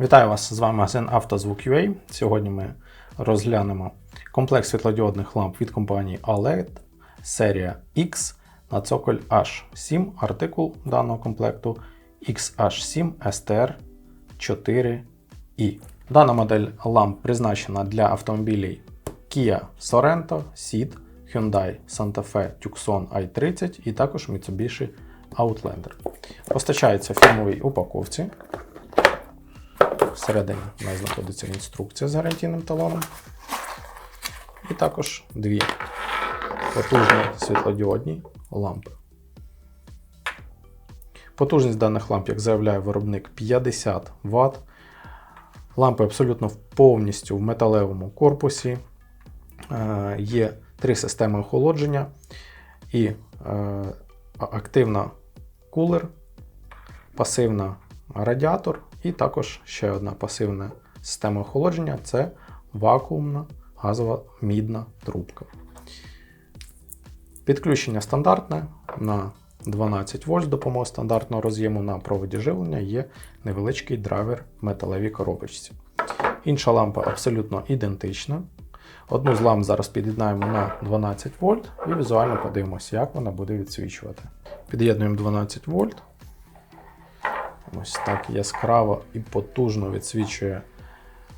Вітаю вас! З вами магазин «Автозвук.UA». Сьогодні ми розглянемо комплект світлодіодних ламп від компанії OLED серія X на цоколь H7, артикул даного комплекту XH7 STR 4i. Дана модель ламп призначена для автомобілів Kia Sorento, Ceed, Hyundai Santa Fe Tucson i30 і також Mitsubishi Outlander. Постачається в фірмовій упаковці. Всередині у нас знаходиться інструкція з гарантійним талоном. І також дві потужні світлодіодні лампи. Потужність даних ламп, як заявляє виробник, 50 Вт. Лампи абсолютно повністю в металевому корпусі. Е, Є три системи охолодження і е, активна кулер, пасивна радіатор, і також ще одна пасивна система охолодження це вакуумна газова мідна трубка. Підключення стандартне на 12 вольт з допомогою стандартного роз'єму на проводі живлення є невеличкий драйвер в металевій коробочці. Інша лампа абсолютно ідентична. Одну з ламп зараз під'єднаємо на 12 вольт і візуально подивимося, як вона буде відсвічувати. Під'єднуємо 12 вольт. Ось так яскраво і потужно відсвічує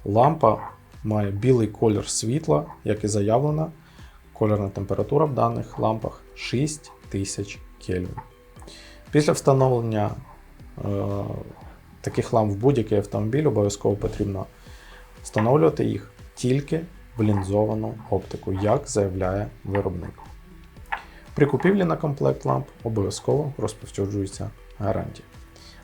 лампа. Має білий колір світла, як і заявлена. Кольорна температура в даних лампах 6000 Кельвін. Після встановлення е, таких ламп в будь-який автомобіль обов'язково потрібно встановлювати їх тільки в лінзовану оптику, як заявляє виробник. При купівлі на комплект ламп обов'язково розповсюджується гарантія.